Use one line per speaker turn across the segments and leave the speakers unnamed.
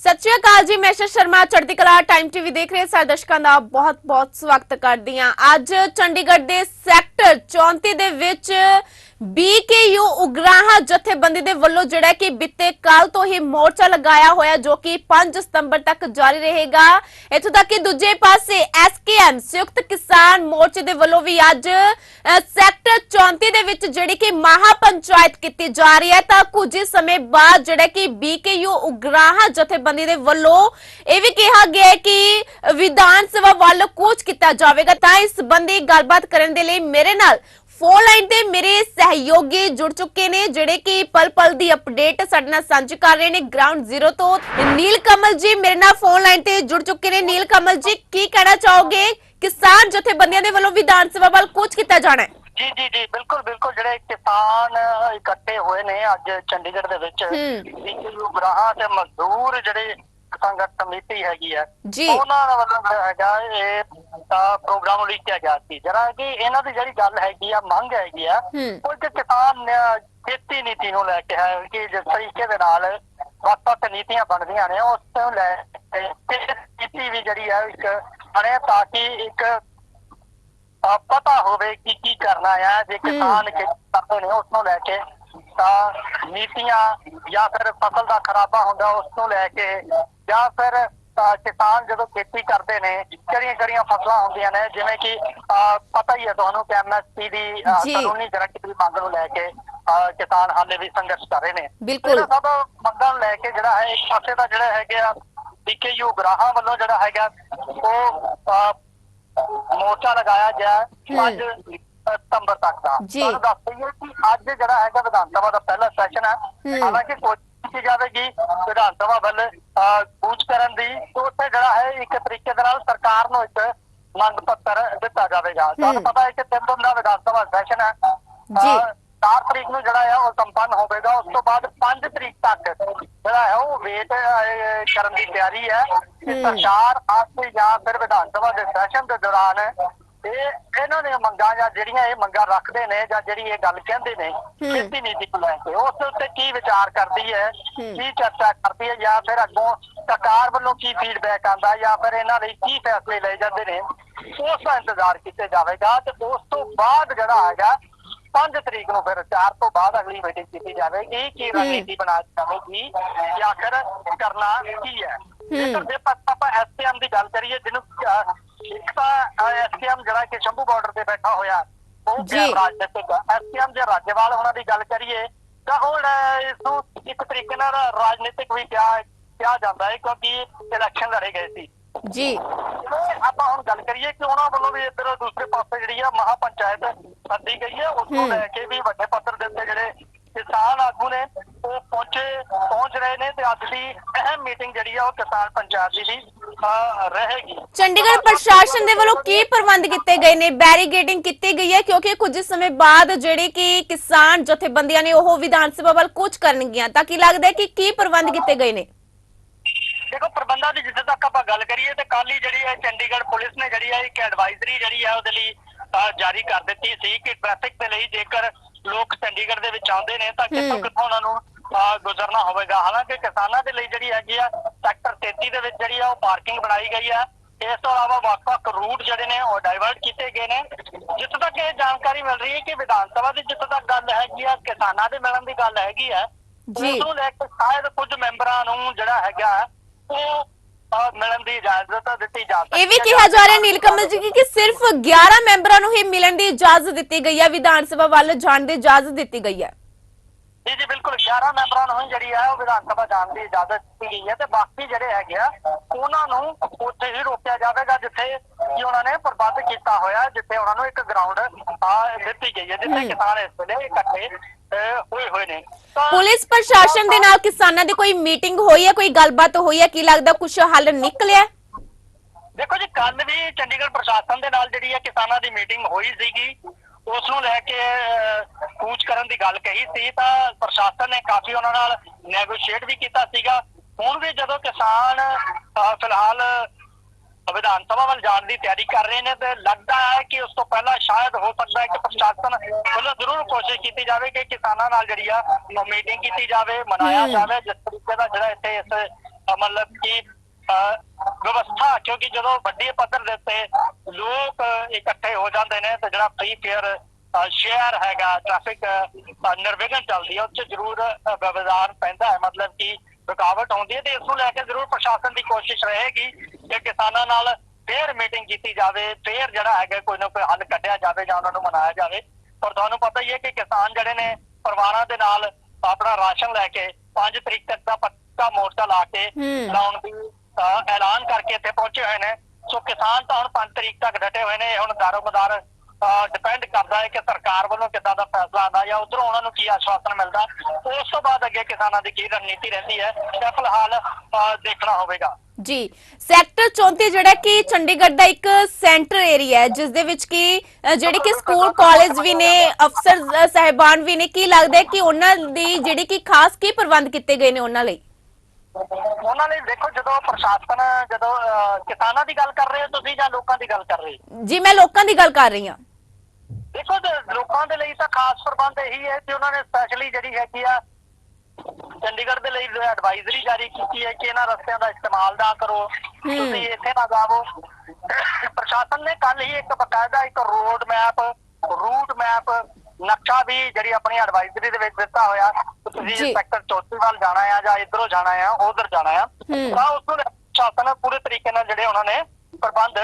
ਸਤਿ ਸ਼੍ਰੀ ਅਕਾਲ ਜੀ, ਮੈਂ ਸ਼ਰਮਾ, ਚੜ੍ਹਦੀ ਕਲਾ ਟਾਈਮ ਟੀਵੀ ਦੇਖ ਰਹੇ ਸਾਰੇ ਦਰਸ਼ਕਾਂ ਦਾ ਬਹੁਤ-ਬਹੁਤ ਸਵਾਗਤ ਕਰਦੀ ਹਾਂ। ਅੱਜ ਚੰਡੀਗੜ੍ਹ ਦੇ ਸੈਕਟਰ 34 ਦੇ ਵਿੱਚ ਬੀਕੇਯੂ ਉਗਰਾਹਾਂ ਜਥੇਬੰਦੀ ਦੇ ਵੱਲੋਂ ਜਿਹੜਾ ਕਿ ਬਿੱਤੇ ਕੱਲ ਤੋਂ ਹੀ ਮੋਰਚਾ ਲਗਾਇਆ ਹੋਇਆ ਜੋ ਕਿ 5 ਸਤੰਬਰ ਤੱਕ ਜਾਰੀ ਰਹੇਗਾ। ਇੱਥੋਂ ਤੱਕ ਕਿ ਦੂਜੇ ਪਾਸੇ ਐਸਕੇਐਮ ਸੰਯੁਕਤ ਕਿਸਾਨ ਮੋਰਚੇ ਦੇ ਵੱਲੋਂ ਵੀ ਅੱਜ ਸੈਕਟਰ 34 ਦੇ ਵਿੱਚ ਜਿਹੜੀ ਕਿ ਮਹਾ ਪੰਚਾਇਤ ਕੀਤੀ ਜਾ ਰਹੀ ਹੈ, ਤਾਂ ਕੁਝ ਸਮੇਂ ਬਾਅਦ ਜਿਹੜਾ ਕਿ ਬੀਕੇਯੂ ਉਗਰਾਹਾਂ ਜਥੇਬੰਦੀ ਦੇ ਵੱਲੋਂ ਇਹ ਵੀ ਕਿਹਾ ਗਿਆ ਕਿ ਵਿਧਾਨ ਸਭਾ ਵੱਲ ਕੋਚ ਕੀਤਾ ਜਾਵੇਗਾ। ਤਾਂ ਇਸ ਸੰਬੰਧੀ ਗੱਲਬਾਤ ਕਰਨ ਦੇ ਲਈ ਮੇਰੇ ਨਾਲ ਫੋਨ ਲਾਈਨ ਤੇ ਮੇਰੇ ਸਹਿਯੋਗੀ ਜੁੜ ਚੁੱਕੇ ਨੇ ਜਿਹੜੇ ਕਿ ਪਲ ਪਲ ਦੀ ਅਪਡੇਟ ਸਾਡੇ ਨਾਲ ਸਾਂਝੀ ਕਰ ਰਹੇ ਨੇ। ਗਰਾਊਂਡ ਜ਼ੀਰੋ ਤੋਂ ਨੀਲ ਕਮਲ ਜੀ ਮੇਰੇ ਨਾਲ ਫੋਨ ਲਾਈਨ ਤੇ ਜੁੜ ਚੁੱਕੇ ਨੇ। ਨੀਲ ਕਮਲ ਜੀ ਕੀ ਕਹਿਣਾ ਚਾਹੋਗੇ? ਕਿਸਾਨ ਜਥੇਬੰਦੀਆਂ ਦੇ ਵੱਲੋਂ ਵਿਧਾਨ ਸਭਾ ਵੱਲ ਕੂਚ ਕੀਤਾ ਜਾਣਾ ਹੈ?
ਜੀ ਜੀ ਜੀ ਬਿਲਕੁਲ ਬਿਲਕੁਲ। ਜਿਹੜੇ ਕਿਸਾਨ ਇਕੱਠੇ ਹੋਏ ਨੇ ਅੱਜ ਚੰਡੀਗੜ੍ਹ ਦੇ ਵਿੱਚ ਗ੍ਰਾਹਾਂ ਤੇ ਮਜ਼ਦੂਰ ਜਿਹੜੇ ਸੰਗਠਨ ਕਮੇਟੀ ਹੈਗੀ
ਜੀ।
ਉਹਨਾਂ ਦਾ ਵੱਲੋਂ ਹੈਗਾ ਇਹ ਤਾਂ ਪ੍ਰੋਗਰਾਮ ਲਿਖਿਆ ਗਿਆ ਸੀ ਜਰਾ ਕਿ ਇਹਨਾਂ ਦੀ ਜਿਹੜੀ ਗੱਲ ਹੈਗੀ ਆ ਮੰਗ ਹੈਗੀ ਆ
ਹੂੰ।
ਉਹ ਕਿ ਕਿਸਾਨ ਖੇਤੀ ਨੀਤੀ ਨੂੰ ਲੈ ਕੇ ਹੈ ਕਿ ਜਿਸ ਤਰੀਕੇ ਦੇ ਨਾਲ ਵੱਖ-ਵੱਖ ਨੀਤੀਆਂ ਬਣਦੀਆਂ ਨੇ ਉਸ ਨੂੰ ਲੈ ਕੇ ਨੀਤੀ ਵੀ ਜਿਹੜੀ ਹੈ ਇੱਕ ਬਣੇ ਤਾਂ ਕਿ ਇੱਕ ਪਤਾ ਹੋਵੇ ਕਿ ਕੀ ਕਰਨਾ ਹੈ ਜੇ ਕਿਸਾਨ ਖੇਤੀ ਕਰਦੇ ਨੇ ਉਸ ਨੂੰ ਲੈ ਕੇ ਤਾਂ ਨੀਤੀਆਂ ਜਾਂ ਫਿਰ ਫਸਲ ਦਾ ਖਰਾਬਾ ਹੁੰਦਾ ਉਸ ਨੂੰ ਲੈ ਕੇ ਜਾਂ ਫਿਰ ਕਿਸਾਨ ਜਦੋਂ ਖੇਤੀ ਕਰਦੇ ਨੇ ਕਿਹੜੀਆਂ ਕਿਹੜੀਆਂ ਫਸਲਾਂ ਹੁੰਦੀਆਂ ਨੇ ਜਿਵੇਂ ਕਿ ਪਤਾ ਹੀ ਹੈ ਤੁਹਾਨੂੰ ਕਿ ਐਮਐਸਪੀ ਦੀ। ਕਾਨੂੰਨੀ ਗਾਰੰਟੀ ਦੀ ਮੰਗ ਨੂੰ ਲੈ ਕੇ ਕਿਸਾਨ ਹਾਲੇ ਵੀ ਸੰਘਰਸ਼ ਕਰ ਰਹੇ ਨੇ
ਬਿਲਕੁਲ।
ਸਭ ਮੰਗਾਂ ਨੂੰ ਲੈ ਕੇ ਜਿਹੜਾ ਹੈ ਇੱਕ ਪਾਸੇ ਦਾ ਜਿਹੜਾ ਹੈਗੇ ਆ ਬੀਕੇਯੂ ਗ੍ਰਾਹਾਂ ਵੱਲੋਂ ਜਿਹੜਾ ਹੈਗਾ ਉਹ ਮੋਰਚਾ ਲਗਾਇਆ ਗਿਆ
ਹੂੰ।
5 ਸਤੰਬਰ ਤੱਕ ਦਾ
ਜੀ।
ਤੁਹਾਨੂੰ ਦੱਸ ਦਈਏ ਕਿ ਅੱਜ ਜਿਹੜਾ ਹੈਗਾ ਵਿਧਾਨ ਸਭਾ ਦਾ ਪਹਿਲਾ ਸੈਸ਼ਨ ਹੈ
ਹੂੰ।
ਹਾਲਾਂਕਿ ਕੋਸ਼ਿਸ਼ ਕੀਤੀ ਜਾਵੇਗੀ ਵਿਧਾਨ ਸਭਾ ਵੱਲ ਅਹ, ਕੂਚ ਕਰਨ ਦੀ ਤੇ ਉੱਥੇ ਜਿਹੜਾ ਹੈ ਇੱਕ ਤਰੀਕੇ ਦੇ ਨਾਲ ਸਰਕਾਰ ਨੂੰ ਇੱਕ ਮੰਗ ਪੱਤਰ ਦਿੱਤਾ ਜਾਵੇਗਾ ਤੁਹਾਨੂੰ ਪਤਾ ਹੈ ਕਿ ਤਿੰਨ ਦਿਨ ਦਾ ਵਿਧਾਨ ਸਭਾ ਸੈਸ਼ਨ ਹੈ
ਜੀ।
4 ਤਰੀਕ ਨੂੰ ਜਿਹੜਾ ਹੈ ਉਹ ਸੰਪੰਨ ਹੋਵੇਗਾ ਉਸ ਤੋਂ ਬਾਅਦ 5 ਤਰੀਕ ਤੱਕ ਜਿਹੜਾ ਹੈ ਉਹ ਵੇਟ ਅਹ, ਕਰਨ ਦੀ ਤਿਆਰੀ ਹੈ ਕਿ
ਹੂੰ।
ਸਰਕਾਰ ਅੱਜ ਜਾਂ ਫਿਰ ਵਿਧਾਨ ਸਭਾ ਦੇ ਸੈਸ਼ਨ ਦੇ ਦੌਰਾਨ ਇਹ ਇਹਨਾਂ ਦੀਆਂ ਮੰਗਾਂ ਜਾਂ ਜਿਹੜੀਆਂ ਇਹ ਮੰਗਾਂ ਰੱਖਦੇ ਨੇ ਜਾਂ ਜਿਹੜੀ ਇਹ ਗੱਲ ਕਹਿੰਦੇ ਨੇ ਖੇਤੀ ਨੀਤੀ ਨੂੰ ਲੈ ਕੇ ਉਸ ਉੱਤੇ ਕੀ ਵਿਚਾਰ ਕਰਦੀ ਹੈ। ਕੀ ਚਰਚਾ ਕਰਦੀ ਹੈ ਜਾਂ ਫਿਰ ਅੱਗੋਂ ਸਰਕਾਰ ਵੱਲੋਂ ਕੀ ਫੀਡਬੈਕ ਆਂਦਾ ਜਾਂ ਫਿਰ ਇਹਨਾਂ ਲਈ ਕੀ ਫੈਸਲੇ ਲਏ ਜਾਂਦੇ ਨੇ ਉਸ ਦਾ ਇੰਤਜ਼ਾਰ ਕੀਤਾ ਜਾਵੇਗਾ ਤੇ ਉਸ ਤੋਂ ਬਾਅਦ ਜਿਹੜਾ ਹੈਗਾ 5 ਤਰੀਕ ਨੂੰ ਫਿਰ 4 ਤੋਂ ਬਾਅਦ ਅਗਲੀ ਮੀਟਿੰਗ ਕੀਤੀ ਜਾਵੇਗੀ ਕੀ ਰਣਨੀਤੀ ਬਣਾ ਜਾਵੇਗੀ ਜਾਂ ਆਖਰ ਕਰਨਾ ਕੀ ਹੈ। ਜੇਕਰ ਜੇ ਪ- ਆਪਾਂ ਐਸਪੀਐਮ ਦੀ ਗੱਲ ਕਰੀਏ ਜਿਹਨੂੰ ਇੱਕ ਤਾਂ ਐਸਪੀਐਮ ਜਿਹੜਾ ਕਿ ਸ਼ੰਭੂ ਬਾਰਡਰ ਤੇ ਬੈਠਾ ਹੋਇਆ ਉਹ
ਜੀ।
ਗੈਰ ਰਾਜਨੀਤਿਕ ਐਸਪੀਐਮ ਜੇ ਰਾਜੇਵਾਲ ਉਹਨਾਂ ਦੀ ਗੱਲ ਕਰੀਏ ਤਾਂ ਹੁਣ ਇਸ ਨੂੰ ਇੱਕ ਤਰੀਕੇ ਨਾਲ ਰਾਜਨੀਤਿਕ ਵੀ ਕਿਹਾ ਕਿਹਾ ਜਾਂਦਾ ਹੈ ਕਿਉਂਕਿ ਇਲੈਕਸ਼ਨ ਲੜੇ ਗਏ ਸੀ
ਜੀ
ਤੇ ਆਪਾਂ ਹੁਣ ਗੱਲ ਕਰੀਏ ਕਿ ਉਹਨਾਂ ਵੱਲੋਂ ਵੀ ਇੱਧਰ ਦੂਸਰੇ ਪਾਸੇ ਜਿਹੜੀ ਆ ਮਹਾ ਪੰਚਾਇਤ ਸੱਦੀ ਗਈ ਹੈ ਉਸ ਨੂੰ
ਹੂੰ।
ਲੈ ਕੇ ਵੀ ਵੱਡੇ ਪੱਧਰ ਦੇ ਉੱਤੇ ਜਿਹੜੇ ਕਿਸਾਨ ਆਗੂ ਨੇ ਉਹ ਪਹੁੰਚੇ ਪਹੁੰਚ ਰਹੇ ਨੇ ਤੇ ਅੱਜ ਦੀ ਅਹਿਮ ਮੀਟਿੰਗ ਜਿਹੜੀ ਆ ਉਹ ਕਿਸਾਨ ਪੰਚਾਇਤ ਦੀ ਰਹੇਗੀ।
ਚੰਡੀਗੜ੍ਹ ਪ੍ਰਸ਼ਾਸਨ ਦੇ ਵੱਲੋਂ ਕੀ ਪ੍ਰਬੰਧ ਕੀਤੇ ਗਏ ਨੇ? ਬੈਰੀਗੇਡਿੰਗ ਕੀਤੀ ਗਈ ਹੈ ਕਿਉਂਕਿ ਕੁਝ ਸਮੇਂ ਬਾਅਦ ਜਿਹੜੇ ਕਿ ਕਿਸਾਨ ਜਥੇਬੰਦੀਆਂ ਨੇ ਉਹ ਵਿਧਾਨ ਸਭਾ ਵੱਲ ਕੂਚ ਕਰਨਗੀਆਂ। ਤਾਂ ਕੀ ਲੱਗਦਾ ਹੈ ਕਿ ਕੀ ਪ੍ਰਬੰਧ ਕੀਤੇ ਗਏ ਨੇ?
ਦੇਖੋ ਪ੍ਰਬੰਧਾਂ ਦੀ ਜਿੱਥੇ ਤੱਕ ਆਪਾਂ ਗੱਲ ਕਰੀਏ ਤੇ ਕੱਲ ਹੀ ਜਿਹੜੀ ਹੈ ਚੰਡੀਗੜ੍ਹ ਪੁਲਿਸ ਨੇ ਜਿਹੜੀ ਹੈ ਇੱਕ ਐਡਵਾਈਜ਼ਰੀ ਜਿਹੜੀ ਹੈ ਉਹਦੇ ਲਈ ਜਾਰੀ ਕਰ ਦਿੱਤੀ ਸੀ ਕਿ ਟ੍ਰੈਫਿਕ ਦੇ ਲਈ ਜੇਕਰ ਲੋਕ ਚੰਡੀਗੜ੍ਹ ਦੇ ਵਿੱਚ ਆਉਂਦੇ ਨੇ ਤਾਂ ਕਿੱਥੋਂ। ਕਿੱਥੋਂ ਉਹਨਾਂ ਨੂੰ ਗੁਜ਼ਰਨਾ ਹੋਵੇਗਾ ਹਾਲਾਂਕਿ ਕਿਸਾਨਾਂ ਦੇ ਲਈ ਜਿਹੜੀ ਹੈਗੀ ਆ ਸੈਕਟਰ 33 ਦੇ ਵਿੱਚ ਜਿਹੜੀ ਆ ਉਹ ਪਾਰਕਿੰਗ ਬਣਾਈ ਗਈ ਆ ਇਸ ਤੋਂ ਇਲਾਵਾ ਵੱਖ-ਵੱਖ ਰੂਟ ਜਿਹੜੇ ਨੇ ਉਹ ਡਾਇਵਰਟ ਕੀਤੇ ਗਏ ਨੇ ਜਿੱਥੇ ਤੱਕ ਇਹ ਜਾਣਕਾਰੀ ਮਿਲ ਰਹੀ ਹੈ ਕਿ ਵਿਧਾਨ ਸਭਾ ਦੀ ਜਿੱਥੇ ਤੱਕ ਗੱਲ ਹੈਗੀ ਆ ਕਿਸਾਨਾਂ ਦੇ ਮਿਲਣ ਦੀ ਗੱਲ ਹੈਗੀ ਆ
ਜੀ।
ਉਸ ਨੂੰ ਲੈ ਕੇ ਸ਼ਾਇਦ ਕੁਝ ਮੈਂਬਰਾਂ ਨੂੰ ਜਿਹੜਾ ਹੈਗਾ ਉਹ ਮਿਲਣ ਦੀ ਇਜਾਜ਼ਤ ਦਿੱਤੀ ਜਾ ਸਕਦੀ
ਇਹ ਵੀ
ਹੈ।
ਕਿਹਾ ਜਾ ਰਿਹਾ ਨੀਲਕਮਲ ਜੀ ਕਿ ਸਿਰਫ 11 ਮੈਂਬਰਾਂ ਨੂੰ ਹੀ ਮਿਲਣ ਦੀ ਇਜਾਜ਼ਤ ਦਿੱਤੀ ਗਈ ਹੈ। ਵਿਧਾਨ ਸਭਾ ਵੱਲ ਜਾਣ ਦੀ ਇਜਾਜ਼ਤ ਦਿੱਤੀ ਗਈ ਹੈ।
ਜੀ ਜੀ ਬਿਲਕੁਲ 11 ਮੈਂਬਰਾਂ ਨੂੰ ਜਿਹੜੀ ਹੈ ਉਹ ਵਿਧਾਨ ਸਭਾ ਜਾਣ ਦੀ ਇਜਾਜ਼ਤ ਦਿੱਤੀ ਗਈ ਹੈ ਤੇ ਬਾਕੀ ਜਿਹੜੇ ਹੈਗੇ ਆ ਉਹਨਾਂ ਨੂੰ ਉੱਥੇ ਹੀ ਰੋਕਿਆ ਜਾਵੇਗਾ ਜਿੱਥੇ ਕਿ ਉਹਨਾਂ ਨੇ ਪ੍ਰਬੰਧ ਕੀਤਾ ਹੋਇਆ ਜਿੱਥੇ ਉਹਨਾਂ ਨੂੰ ਇੱਕ ਗਰਾਊਂਡ ਆ ਦਿੱਤੀ ਗਈ ਹੈ ਜਿੱਥੇ। ਕਿਸਾਨ ਇਸ ਵੇਲੇ ਇਕੱਠੇ ਹੋਏ ਹੋਏ ਨੇ।
ਪੁਲਿਸ ਪ੍ਰਸ਼ਾਸਨ ਦੇ ਨਾਲ ਕਿਸਾਨਾਂ ਦੀ ਕੋਈ ਮੀਟਿੰਗ ਹੋਈ ਹੈ ਕੋਈ ਗੱਲਬਾਤ ਹੋਈ ਹੈ? ਕੀ ਲੱਗਦਾ ਕੁਝ ਹੱਲ ਨਿਕਲਿਆ
ਦੇਖੋ ਜੀ ਕੱਲ ਵੀ ਚੰਡੀਗੜ੍ਹ ਪ੍ਰਸ਼ਾਸਨ ਦੇ ਨਾਲ ਜਿਹੜੀ ਹੈ ਕਿਸਾਨਾਂ ਦੀ ਮੀਟਿੰਗ ਹੋਈ ਸੀਗੀ। ਉਸ ਨੂੰ ਲੈ ਕੇ ਕੂਚ ਕਰਨ ਦੀ ਗੱਲ ਕਹੀ ਸੀ ਤਾਂ ਪ੍ਰਸ਼ਾਸਨ ਨੇ ਕਾਫੀ ਉਹਨਾਂ ਨਾਲ ਨੈਗੋਸ਼ੀਏਟ ਵੀ ਕੀਤਾ ਸੀਗਾ ਹੁਣ ਵੀ ਜਦੋਂ ਕਿਸਾਨ ਫਿਲਹਾਲ ਵਿਧਾਨ ਸਭਾ ਵੱਲ ਜਾਣ ਦੀ ਤਿਆਰੀ ਕਰ ਰਹੇ ਨੇ ਤੇ ਲੱਗਦਾ ਹੈ ਕਿ ਉਸ ਤੋਂ ਪਹਿਲਾਂ ਸ਼ਾਇਦ ਹੋ ਸਕਦਾ ਹੈ ਕਿ ਪ੍ਰਸ਼ਾਸਨ ਵੱਲੋਂ ਜ਼ਰੂਰ ਕੋਸ਼ਿਸ਼ ਕੀਤੀ ਜਾਵੇ ਕਿ ਕਿਸਾਨਾਂ ਨਾਲ ਜਿਹੜੀ ਆ ਮੀਟਿੰਗ ਕੀਤੀ ਜਾਵੇ ਮਨਾਇਆ। ਜਾਵੇ ਜਿਸ ਤਰੀਕੇ ਦਾ ਜਿਹੜਾ ਇੱਥੇ ਇਸ ਮਤਲਬ ਕਿ ਵਿਵਸਥਾ ਕਿਉਂਕਿ ਜਦੋਂ ਵੱਡੀ ਪੱਧਰ ਦੇ ਉੱਤੇ ਲੋਕ ਇਕੱਠੇ ਹੋ ਜਾਂਦੇ ਨੇ ਤੇ ਜਿਹੜਾ ਫ੍ਰੀ ਫੇਅਰ ਸ਼ੇਅਰ ਹੈਗਾ ਟ੍ਰੈਫਿਕ ਨਿਰਵਿਘਨ ਚੱਲਦੀ ਹੈ 'ਚ ਜ਼ਰੂਰ ਵਿਵਧਾਨ ਪੈਂਦਾ ਹੈ ਮਤਲਬ ਕਿ ਰੁਕਾਵਟ ਆਉਂਦੀ ਹੈ ਤੇ ਇਸ ਨੂੰ ਲੈ ਕੇ ਜ਼ਰੂਰ ਪ੍ਰਸ਼ਾਸਨ ਦੀ ਕੋਸ਼ਿਸ਼ ਰਹੇਗੀ ਕਿ ਕਿਸਾਨਾਂ ਨਾਲ ਫੇਰ ਮੀਟਿੰਗ ਕੀਤੀ ਜਾਵੇ ਫੇਰ ਜਿਹੜਾ ਹੈਗਾ ਕੋਈ ਨਾ ਕੋਈ ਹੱਲ ਕੱਢਿਆ ਜਾਵੇ ਜਾਂ ਉਹਨਾਂ ਨੂੰ ਮਨਾਇਆ ਜਾਵੇ ਪਰ ਤੁਹਾਨੂੰ ਪਤਾ ਹੀ ਹੈ ਕਿ ਕਿਸਾਨ ਜਿਹੜੇ ਨੇ ਪਰਿਵਾਰਾਂ ਦੇ ਨਾਲ ਆਪਣਾ ਰਾਸ਼ਨ ਲੈ ਕੇ 5 ਤਰੀਕ ਤੱਕ ਦਾ ਪੱਕਾ ਮੋਰਚਾ ਲਾ ਕੇ। ਲਾਉਣ ਦੀ ਐਲਾਨ ਕਰਕੇ ਇੱਥੇ ਪਹੁੰਚੇ ਹੋਏ ਨੇ। ਸੋ ਕਿਸਾਨ ਤਾਂ ਹੁਣ 5 ਤਰੀਕ ਤੱਕ ਡਟੇ ਹੋਏ ਨੇ। ਹੁਣ ਦਾਰੋਮਦਾਰ ਡਿਪੈਂਡ ਕਰਦਾ ਹੈ ਕਿ ਸਰਕਾਰ ਵੱਲੋਂ ਕਿੱਦਾਂ ਦਾ ਫੈਸਲਾ ਆਉਂਦਾ ਜਾਂ ਉਧਰੋਂ ਉਹਨਾਂ ਨੂੰ ਕੀ ਆਸ਼ਵਾਸਨ ਮਿਲਦਾ। ਉਸ ਤੋਂ ਬਾਅਦ ਅੱਗੇ ਕਿਸਾਨਾਂ ਦੀ ਕੀ ਰਣਨੀਤੀ ਰਹਿੰਦੀ ਹੈ ਇਹ ਫਿਲਹਾਲ ਦੇਖਣਾ ਹੋਵੇਗਾ।
ਜੀ ਸੈਕਟਰ 34 ਜਿਹੜਾ ਕਿ ਚੰਡੀਗੜ੍ਹ ਦਾ ਇੱਕ ਸੈਂਟਰ ਏਰੀਆ ਹੈ ਜਿਸ ਦੇ ਵਿੱਚ ਕਿ ਜਿਹੜੇ ਕਿ ਸਕੂਲ ਕਾਲਜ ਵੀ ਨੇ ਅਫਸਰ ਅ, ਸਾਹਿਬਾਨ ਵੀ ਨੇ ਕੀ ਲੱਗਦਾ ਕਿ ਉਹਨਾਂ ਦੀ ਜਿਹੜੀ ਕਿ ਖਾਸ ਕੀ ਪ੍ਰਬੰਧ ਕੀਤੇ ਗਏ ਨੇ ਉਹਨਾਂ ਲਈ?
ਉਹਨਾਂ ਲਈ ਦੇਖੋ ਜਦੋਂ ਪ੍ਰਸ਼ਾਸਨ ਜਦੋਂ ਕਿਸਾਨਾਂ ਦੀ ਗੱਲ ਕਰ ਰਹੇ ਹੋ ਤੁਸੀਂ ਜਾਂ ਲੋਕਾਂ ਦੀ ਗੱਲ ਕਰ ਰਹੇ ਹੋ?
ਜੀ ਮੈਂ ਲੋਕਾਂ ਦੀ ਗੱਲ ਕਰ ਰਹੀ ਹਾਂ।
ਦੇਖੋ ਤੇ ਲੋਕਾਂ ਦੇ ਲਈ ਤਾਂ ਖਾਸ ਪ੍ਰਬੰਧ ਇਹੀ ਹੈ ਕਿ ਉਹਨਾਂ ਨੇ ਸਪੈਸ਼ਲੀ ਜਿਹੜੀ ਹੈਗੀ ਆ ਚੰਡੀਗੜ੍ਹ ਦੇ ਲਈ ਐਡਵਾਈਜ਼ਰੀ ਜਾਰੀ ਕੀਤੀ ਹੈ ਕਿ ਇਹਨਾਂ ਰਸਤਿਆਂ ਦਾ ਇਸਤੇਮਾਲ ਨਾ ਕਰੋ। ਤੁਸੀਂ ਇੱਥੇ ਨਾ ਜਾਵੋ। ਪ੍ਰਸ਼ਾਸਨ ਨੇ ਕੱਲ ਹੀ ਇੱਕ ਬਕਾਇਦਾ ਇੱਕ ਰੋਡ ਮੈਪ ਰੂਟ ਮੈਪ ਨਕਸ਼ਾ ਵੀ ਜਿਹੜੀ ਆਪਣੀ ਐਡਵਾਈਜ਼ਰੀ ਦੇ ਵਿੱਚ ਦਿੱਤਾ ਹੋਇਆ। ਤੁਸੀਂ
ਜੀ।
ਸੈਕਟਰ 34 ਵੱਲ ਜਾਣਾ ਆ ਜਾਂ ਇਧਰੋਂ ਜਾਣਾ ਆ ਉਧਰ ਜਾਣਾ ਆ
ਹੂੰ।
ਤਾਂ ਉਸ ਨੂੰ ਪ੍ਰਸ਼ਾਸਨ ਪੂਰੇ ਤਰੀਕੇ ਨਾਲ ਜਿਹੜੇ ਉਹਨਾਂ ਨੇ ਪ੍ਰਬੰਧ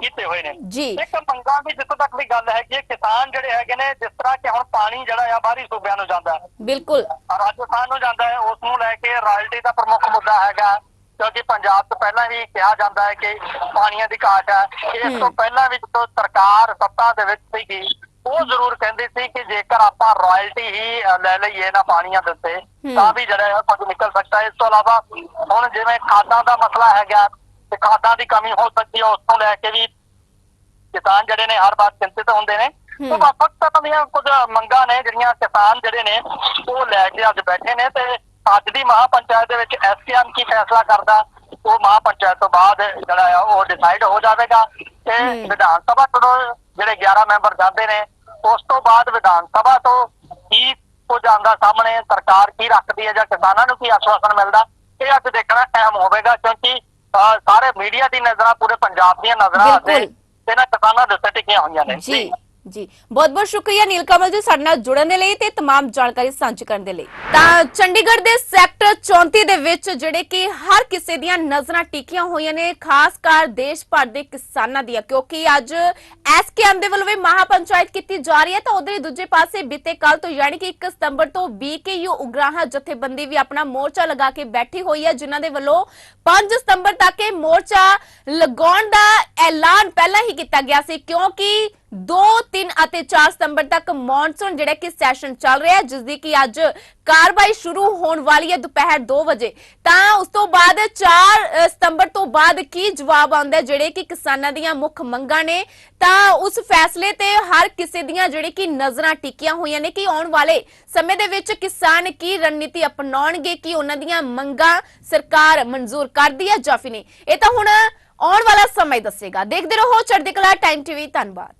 ਕੀਤੇ ਹੋਏ ਨੇ।
ਜੀ।
ਇੱਕ ਮੰਗਾਂ ਦੀ ਜਿੱਥੋਂ ਤੱਕ ਵੀ ਗੱਲ ਹੈ ਕਿ ਕਿਸਾਨ ਜਿਹੜੇ ਹੈਗੇ ਨੇ ਜਿਸ ਤਰ੍ਹਾਂ ਕਿ ਹੁਣ ਪਾਣੀ ਜਿਹੜਾ ਆ ਬਾਹਰੀ ਸੂਬਿਆਂ ਨੂੰ ਜਾਂਦਾ ਹੈ।
ਬਿਲਕੁਲ।
ਰਾਜਸਥਾਨ ਨੂੰ ਜਾਂਦਾ ਹੈ ਉਸ ਨੂੰ ਲੈ ਕੇ ਰਾਇਲਟੀ ਦਾ ਪ੍ਰਮੁੱਖ ਮੁੱਦਾ ਹੈਗਾ ਕਿਉਂਕਿ ਪੰਜਾਬ ਤੋਂ ਪਹਿਲਾਂ ਵੀ ਕਿਹਾ ਜਾਂਦਾ ਹੈ ਕਿ ਪਾਣੀਆਂ ਦੀ ਘਾਟ ਹੈ। ਇਸ ਤੋਂ ਪਹਿਲਾਂ ਵੀ ਜਦੋਂ ਸਰਕਾਰ ਸੱਤਾ ਦੇ ਵਿੱਚ ਸੀਗੀ ਉਹ ਜ਼ਰੂਰ ਕਹਿੰਦੀ ਸੀ ਕਿ ਜੇਕਰ ਆਪਾਂ ਰਾਇਲਟੀ ਹੀ ਲੈ ਲਈਏ ਨਾ ਪਾਣੀਆਂ ਦੇ ਉੱਤੇ ਤਾਂ ਵੀ ਜਿਹੜਾ ਹੈ ਕੁਝ ਨਿਕਲ ਸਕਦਾ ਇਸ ਤੋਂ ਇਲਾਵਾ ਹੁਣ ਜਿਵੇਂ ਖਾਦਾਂ ਦਾ ਮਸਲਾ ਹੈਗਾ ਤੇ ਖਾਦਾਂ ਦੀ ਕਮੀ ਹੋ ਸਕਦੀ ਹੈ ਉਸ ਨੂੰ ਲੈ ਕੇ ਵੀ ਕਿਸਾਨ ਜਿਹੜੇ ਨੇ ਹਰ ਵਾਰ ਚਿੰਤਿਤ ਹੁੰਦੇ ਨੇ। ਉਹ ਵੱਖ ਤਰ੍ਹਾਂ ਦੀਆਂ ਕੁਝ ਮੰਗਾਂ ਨੇ ਜਿਹੜੀਆਂ ਕਿਸਾਨ ਜਿਹੜੇ ਨੇ ਉਹ ਲੈ ਕੇ ਅੱਜ ਬੈਠੇ ਨੇ ਤੇ ਅੱਜ ਦੀ ਮਹਾਪੰਚਾਇਤ ਦੇ ਵਿੱਚ ਐਸਕੇਐਮ ਕੀ ਫੈਸਲਾ ਕਰਦਾ ਉਹ ਮਹਾਪੰਚਾਇਤ ਤੋਂ ਬਾਅਦ ਜਿਹੜਾ ਆ ਉਹ ਡਿਸਾਈਡ ਹੋ ਜਾਵੇਗਾ ਤੇ। ਵਿਧਾਨ ਸਭਾ ਤੋਂ ਜਿਹੜੇ 11 ਮੈਂਬਰ ਜਾਂਦੇ ਨੇ ਉਸ ਤੋਂ ਬਾਅਦ ਵਿਧਾਨ ਸਭਾ ਤੋਂ ਕੀ ਕੁਝ ਆਉਂਦਾ ਸਾਹਮਣੇ ਸਰਕਾਰ ਕੀ ਰੱਖਦੀ ਹੈ ਜਾਂ ਕਿਸਾਨਾਂ ਨੂੰ ਕੀ ਆਸ਼ਵਾਸਨ ਮਿਲਦਾ ਇਹ ਅੱਜ ਦੇਖਣਾ ਅਹਿਮ ਹੋਵੇਗਾ ਕਿਉਂਕਿ ਸਾਰੇ ਮੀਡੀਆ ਦੀ ਨਜ਼ਰਾਂ ਪੂਰੇ ਪੰਜਾਬ ਦੀਆਂ ਨਜ਼ਰਾਂ
ਬਿਲਕੁਲ।
ਇਹਨਾਂ ਕਿਸਾਨਾਂ ਦੇ ਉੱਤੇ ਟਿਕੀਆਂ ਹੋਈਆਂ ਨੇ
ਜੀ ਜੀ ਬਹੁਤ ਬਹੁਤ ਸ਼ੁਕਰੀਆ ਨੀਲਕਮਲ ਜੀ ਸਾਡੇ ਨਾਲ ਜੁੜਨ ਦੇ ਲਈ ਤੇ तमाम ਜਾਣਕਾਰੀ ਸਾਂਝੀ ਕਰਨ ਦੇ ਲਈ ਤਾਂ ਚੰਡੀਗੜ੍ਹ ਦੇ ਸੈਕਟਰ 34 ਦੇ ਵਿੱਚ ਜਿਹੜੇ ਕਿ ਹਰ ਕਿਸੇ ਦੀਆਂ ਨਜ਼ਰਾਂ ਟਿਕੀਆਂ ਹੋਈਆਂ ਨੇ ਖਾਸ ਕਰ ਦੇਸ਼ ਭਰ ਦੇ ਕਿਸਾਨਾਂ ਦੀਆਂ ਕਿਉਂਕਿ ਅੱਜ ਐਸਕੇਐਮ ਦੇ ਵੱਲੋਂ ਵੀ ਮਹਾਪੰਚਾਇਤ ਕੀਤੀ ਜਾ ਰਹੀ ਹੈ ਤਾਂ ਉਧਰ ਹੀ ਦੂਜੇ ਪਾਸੇ ਬੀਤੇ ਕੱਲ ਤੋਂ ਯਾਨੀ ਕਿ 1 ਸਤੰਬਰ ਤੋਂ ਬੀਕੇਯੂ ਉਗਰਾਹਾਂ ਜਥੇਬੰਦੀ ਵੀ ਆਪਣਾ ਮੋਰਚਾ ਲਗਾ ਕੇ ਬੈਠੀ ਹੋਈ ਹੈ ਜਿਨ੍ਹਾਂ ਦੇ ਵੱਲੋਂ 5 ਸਤੰਬਰ ਤੱਕ ਇਹ ਮੋਰਚਾ ਲਗਾਉਣ ਦਾ ਐਲਾਨ ਪਹਿਲਾਂ ਹੀ ਕੀਤਾ ਗਿਆ ਸੀ ਕਿਉਂਕਿ 2 3 ਅਤੇ 4 ਸਤੰਬਰ ਤੱਕ ਮੌਨਸੂਨ ਜਿਹੜਾ ਕਿ ਸੈਸ਼ਨ ਚੱਲ ਰਿਹਾ ਹੈ ਜਿਸ ਦੀ ਕਿ ਅੱਜ ਕਾਰਵਾਈ ਸ਼ੁਰੂ ਹੋਣ ਵਾਲੀ ਹੈ ਦੁਪਹਿਰ 2 ਵਜੇ। ਤਾਂ ਉਸ ਤੋਂ ਬਾਅਦ 4 ਸਤੰਬਰ ਤੋਂ ਬਾਅਦ ਕੀ ਜਵਾਬ ਆਉਂਦਾ ਜਿਹੜੇ ਕਿ ਕਿਸਾਨਾਂ ਦੀਆਂ ਮੁੱਖ ਮੰਗਾਂ ਨੇ? ਤਾਂ ਉਸ ਫੈਸਲੇ ਤੇ ਹਰ ਕਿਸੇ ਦੀਆਂ ਜਿਹੜੇ ਕਿ ਨਜ਼ਰਾਂ ਟਿਕੀਆਂ ਹੋਈਆਂ ਨੇ ਕਿ ਆਉਣ ਵਾਲੇ ਸਮੇਂ ਦੇ ਵਿੱਚ ਕਿਸਾਨ ਕੀ ਰਣਨੀਤੀ ਅਪਣਾਉਣਗੇ, ਕਿ ਉਹਨਾਂ ਦੀਆਂ ਮੰਗਾਂ ਸਰਕਾਰ ਮਨਜ਼ੂਰ ਕਰਦੀ ਹੈ ਜਾਂ ਫਿਰ ਨਹੀਂ। ਇਹ ਤਾਂ ਹੁਣ ਆਉਣ ਵਾਲਾ ਸਮਾਂ ਦੱਸੇਗਾ। ਦੇਖਦੇ ਰਹੋ ਚੜ੍ਹਦੀ ਕਲਾ ਟਾਈਮ ਟੀਵੀ, ਧੰਨਵਾਦ।